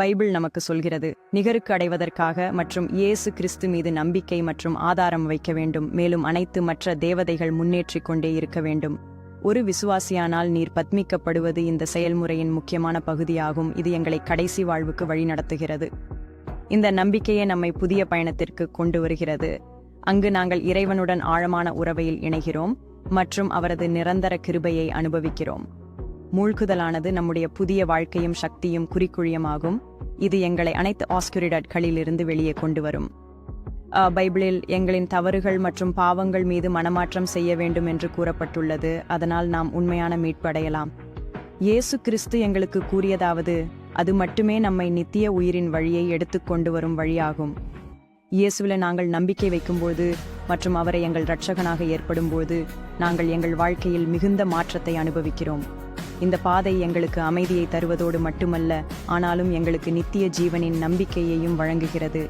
Bible நமக்கு சொல்கிறது நிகருக்கு அடைவதற்காக மற்றும் இயேசு கிறிஸ்து மீது நம்பிக்கை மற்றும் ஆதாரம் வைக்க வேண்டும். மேலும் அனைத்து மற்ற தேவதைகள் முன்னேற்றிக் கொண்டே இருக்க வேண்டும். ஒரு விசுவாசியானால் நீர் பத்மிக்கப்படுவது இந்த செயல்முறையின் முக்கியமான பகுதியாகும். இது எங்களை கடைசி வாழ்வுக்கு வழிநடத்துகிறது இந்த நம்பிக்கையே நம்மை புதிய பயணத்திற்கு கொண்டு வருகிறது. அங்கு நாங்கள் இறைவனுடன் ஆழமான உறவையில் இணைகிறோம் மற்றும் அவரது நிரந்தர கிருபையை அனுபவிக்கிறோம். மூழ்குதலானது நம்முடைய புதிய வாழ்க்கையும் சக்தியும் குறிக்குழியமாகும் இது எங்களை அனைத்து ஆஸ்குரிடட்களிலிருந்து வெளியே கொண்டு வரும். பைபிளில் எங்களின் தவறுகள் மற்றும் பாவங்கள் மீது மனமாற்றம் செய்ய வேண்டும் என்று கூறப்பட்டுள்ளது. அதனால் நாம் உண்மையான மீட்படையலாம். இயேசு கிறிஸ்து எங்களுக்கு கூறியதாவது அது மட்டுமே நம்மை நித்திய உயிரின் வழியை எடுத்துக்கொண்டு வரும் வழியாகும். இயேசுவில நாங்கள் நம்பிக்கை வைக்கும்போது மற்றும் அவரை எங்கள் இரட்சகனாக ஏற்படும்போது நாங்கள் எங்கள் வாழ்க்கையில் மிகுந்த மாற்றத்தை அனுபவிக்கிறோம். இந்த பாதை எங்களுக்கு அமைதியை தருவதோடு மட்டுமல்ல ஆனாலும் எங்களுக்கு நித்திய ஜீவனின் நம்பிக்கையையும் வழங்குகிறது.